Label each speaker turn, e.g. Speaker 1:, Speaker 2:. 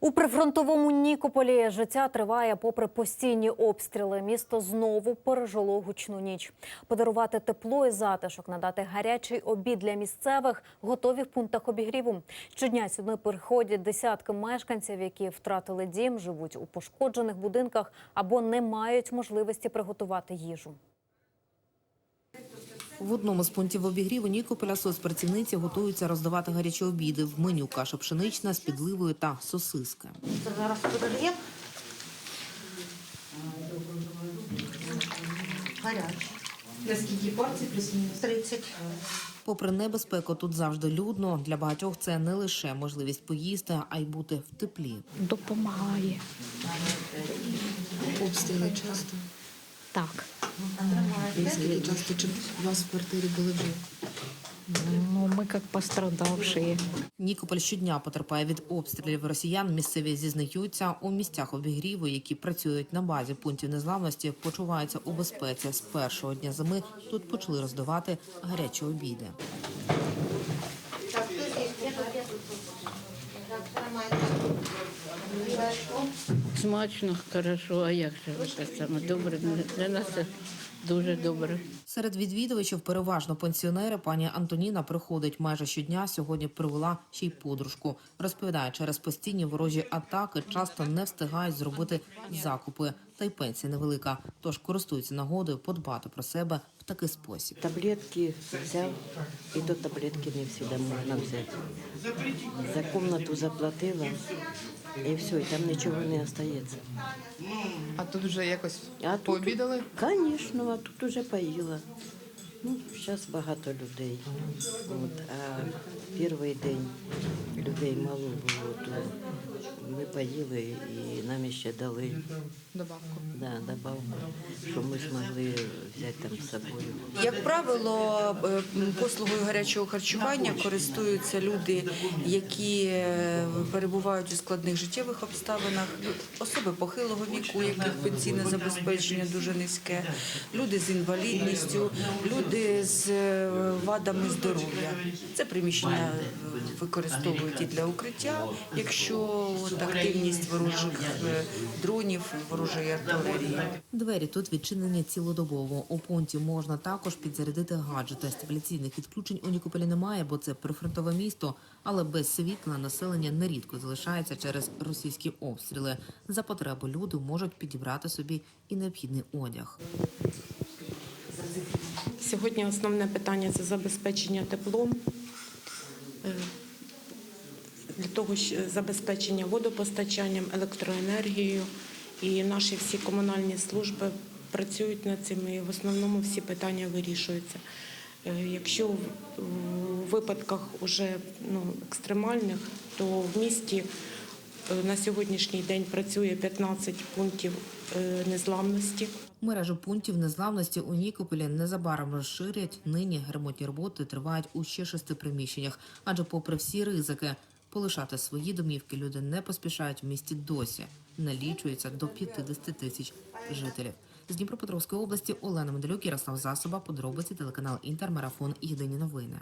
Speaker 1: У прифронтовому Нікополі життя триває попри постійні обстріли. Місто знову пережило гучну ніч. Подарувати тепло і затишок, надати гарячий обід для місцевих готові в пунктах обігріву. Щодня сюди приходять десятки мешканців, які втратили дім, живуть у пошкоджених будинках або не мають можливості приготувати їжу.
Speaker 2: В одному з пунктів обігріву Нікополя соцпрацівниці готуються роздавати гарячі обіди. В меню каша пшенична з підливою та сосиски.
Speaker 3: Це зараз подогрів. Гарячий.
Speaker 4: Наскільки порцій плюс-мінус?
Speaker 3: 30.
Speaker 2: Попри небезпеку, тут завжди людно. Для багатьох це не лише можливість поїсти, а й бути в теплі.
Speaker 5: допомагає.
Speaker 4: Обстріли часто.
Speaker 5: Так.
Speaker 4: Наскільки часто чи у вас в квартирі були вже?
Speaker 5: Ну, ми як пострадавші.
Speaker 2: Нікополь щодня потерпає від обстрілів росіян. Місцеві зізнаються у місцях обігріву, які працюють на базі пунктів незламності, почуваються у безпеці. З першого дня зими тут почали роздавати гарячі обіди.
Speaker 3: Так, хто здесь? Я тут, я тут. Так, тримайте. Вилочку.
Speaker 6: Смачно, хорошо, а як же це саме добре? Для нас це дуже добре.
Speaker 2: Серед відвідувачів переважно пенсіонери. Пані Антоніна приходить майже щодня. Сьогодні привела ще й подружку. Розповідає, через постійні ворожі атаки часто не встигають зробити закупи. Та й пенсія невелика. Тож користуються нагодою подбати про себе в такий спосіб.
Speaker 7: Таблетки взял, и то таблетки не всегда можно взять. За комнату заплатила, і все, і там нічого не остається.
Speaker 4: А тут вже якось
Speaker 7: А тут,
Speaker 4: пообідали?
Speaker 7: Звісно, а тут уже поїла. Ну, зараз багато людей. От, а перший день людей мало було, то ми поїли і нам ще дали
Speaker 4: Добавку.
Speaker 7: да, добавку, що ми змогли взяти там з собою.
Speaker 8: Як правило, е, послугою гарячого харчування користуються люди, які е, перебувають у складних життєвих обставинах, особи похилого віку, яких пенсійне забезпечення дуже низьке, люди з інвалідністю, люди з е, вадами здоров'я. Це приміщення використовують і для укриття, якщо от активність ворожих е, дронів, ворожої артилерії.
Speaker 2: Двері тут відчинені цілодобово. У пункті можна також підзарядити гаджети. Стабіляційних відключень у Нікополі немає, бо це прифронтове місто. Але без світла населення нерідко залишається через російські обстріли. За потреби люди можуть підібрати собі і необхідний одяг.
Speaker 9: Сьогодні основне питання це забезпечення теплом, е, для того ж забезпечення водопостачанням, електроенергією. І наші всі комунальні служби працюють над цим, і в основному всі питання вирішуються. Е, Якщо в в випадках уже ну, екстремальних, то в місті е, на сьогоднішній день працює 15 пунктів е, незламності.
Speaker 2: Мережу пунктів незламності у Нікополі незабаром розширять. Нині ремонтні роботи тривають у ще шести приміщеннях. Адже, попри всі ризики, полишати свої домівки люди не поспішають в місті досі. Налічується до 50 тисяч жителів. З Дніпропетровської області Олена Медалюк, Ярослав Засоба, подробиці телеканал Інтермарафон. Єдині новини.